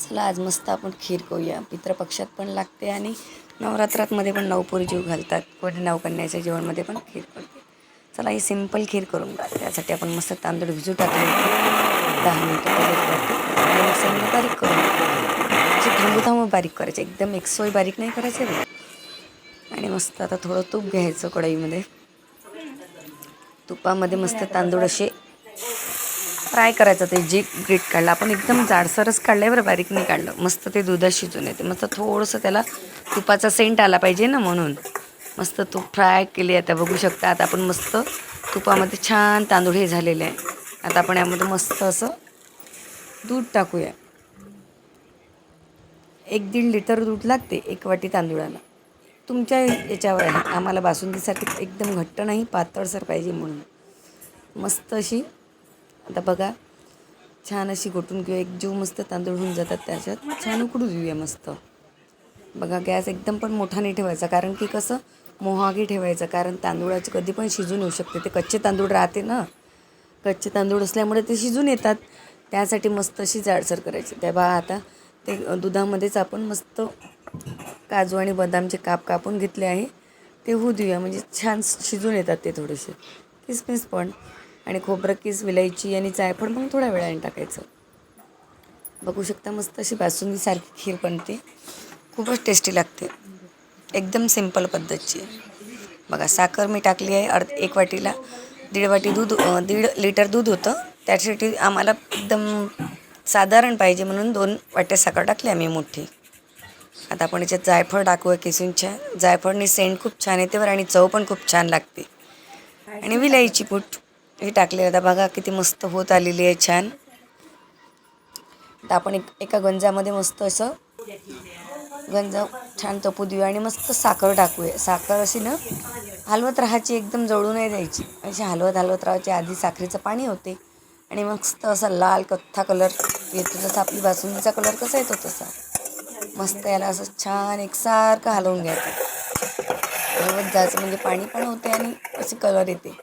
चला आज मस्त आपण खीर करूया पितृपक्षात पण लागते आणि नवरात्रातमध्ये पण नवपुरी जीव घालतात. कोणी नवकन्याच्या जेवणमध्ये पण खीर करते. चला ही सिंपल खीर करून घ्या त्यासाठी आपण मस्त तांदूळ भिजू टाकले दहा मिनटं करते मिक्सरने बारीक करून असे थांबू थांबू बारीक करायचे. एकदम एकसोय बारीक नाही करायचे आणि मस्त आता थोडं तूप घ्यायचं कढईमध्ये. तुपामध्ये मस्त तांदूळ असे फ्राय करायचं ते जे ग्रीट काढलं आपण एकदम जाडसरच काढलं आहे बरं बारीक नाही काढलं. मस्त ते दुधात शिजून येते. मस्त थोडंसं त्याला तुपाचा सेंट आला पाहिजे ना म्हणून. मस्त तूप फ्राय केले आता बघू शकता. आता आपण मस्त तुपामध्ये छान तांदूळ हे झालेले आहे. आता आपण यामध्ये मस्त असं दूध टाकूया. एक दीड लिटर दूध लागते एक वाटी तांदूळाला. तुमच्या याच्यावर आहे. आम्हाला बासुंदीसारखी एकदम घट्ट नाही पातळसर पाहिजे म्हणून. मस्त अशी आता बघा छान अशी घोटून किंवा एक जीव मस्त तांदूळ होऊन जातात त्याच्यात. छान उकडू देऊया मस्त. बघा गॅस एकदम पण मोठा नाही ठेवायचा कारण की कसं मोहागी ठेवायचं कारण तांदूळाचे कधी पण शिजून येऊ शकते. ते कच्चे तांदूळ राहते ना. कच्चे तांदूळ असल्यामुळे ते शिजून येतात. त्यासाठी मस्त अशी जाडसर करायची. त्या बा आता ते दुधामध्येच आपण मस्त काजू आणि बदामचे काप कापून घेतले आहे. ते होऊ देऊया म्हणजे छान शिजून येतात ते थोडेसे. किसमिस पण. आणि खोबरं किस विलायची आणि जायफळ मग थोड्या वेळाने टाकायचं. बघू शकता मस्त अशी बासुंदीसारखी खीर बनते. खूपच टेस्टी लागते. एकदम सिंपल पद्धतची. बघा साखर मी टाकली आहे अर्ध एक वाटीला. दीड वाटी दूध दीड लिटर दूध होतं. त्यासाठी आम्हाला एकदम साधारण पाहिजे म्हणून दोन वाट्या साखर टाकली आम्ही मोठी. आता आपण याच्यात जायफळ टाकूया किसूनच्या. जायफळनी सेंट खूप छान येते बरं आणि चव पण खूप छान लागते. आणि विलायची पूट हे टाकले आता बघा किती मस्त होत आलेली आहे छान. तर आपण एक एका गंजामध्ये मस्त असं गंज छान तपू देऊया आणि मस्त साखर टाकूया. साखर अशी ना हलवत राहायची एकदम जळू नाही द्यायची. अशी हलवत हलवत राहायची. आधी साखरेचं पाणी होते आणि मस्त असा लाल कथ्था कलर येतो जसा आपली बासुंदीचा कलर कसा येतो तसा. मस्त याला असं छान एकसारखं हलवून घ्यायचं. हलवत जायचं म्हणजे पाणी पण होते आणि असे कलर येते.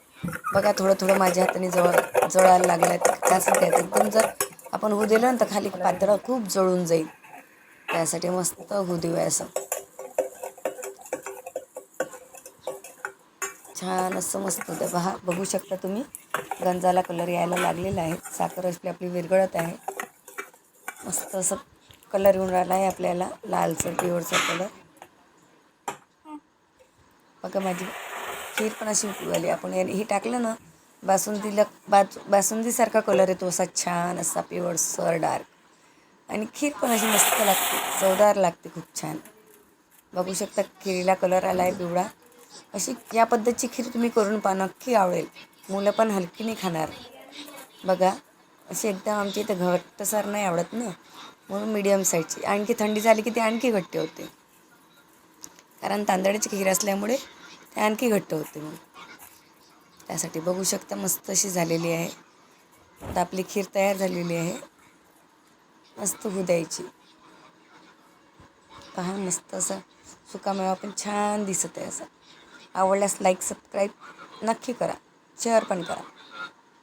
बघा थोडं थोडं माझ्या हाताने जवळ जळायला लागलं आहे तर त्यासाठी घ्यायचं एकदम जर आपण होऊ दिलं ना तर खाली पातळ खूप जळून जाईल. त्यासाठी मस्त होऊ देऊया असं. छान असं मस्त होतं. पहा बघू शकता तुम्ही गंजाला कलर यायला लागलेला आहे. साखर असली आपली विरघळत आहे. मस्त असं कलर येऊन राहिला आहे आपल्याला लालसर पिवळसर कलर बघा माझी खीर पण अशी उकळू आली आपण याने हे टाकलं ना बासुंदीला बाजू बासुंदीसारखा कलर येतो. असा छान असा पिवळसर डार्क आणि खीर पण अशी मस्त लागते. चवदार लागते खूप छान. बघू शकता खिरीला कलर आला आहे पिवळा. अशी या पद्धतीची खीर तुम्ही करून पहा. नक्की आवडेल. मुलं पण हलकी नाही खाणार. बघा अशी एकदम आमच्या इथं घट्टसर नाही आवडत ना. म्हणून मीडियम साईजची आणखी थंडी झाली की ती आणखी घट्टे होते. कारण तांदळाची खीर असल्यामुळे ते आणखी घट्ट होते मग. त्यासाठी बघू शकता मस्त अशी झालेली आहे. आता आपली खीर तयार झालेली आहे. मस्त होऊ द्यायची. पहा मस्त असं सुकामेवा पण छान दिसत आहे असं. आवडल्यास लाईक सबस्क्राईब नक्की करा. शेअर पण करा.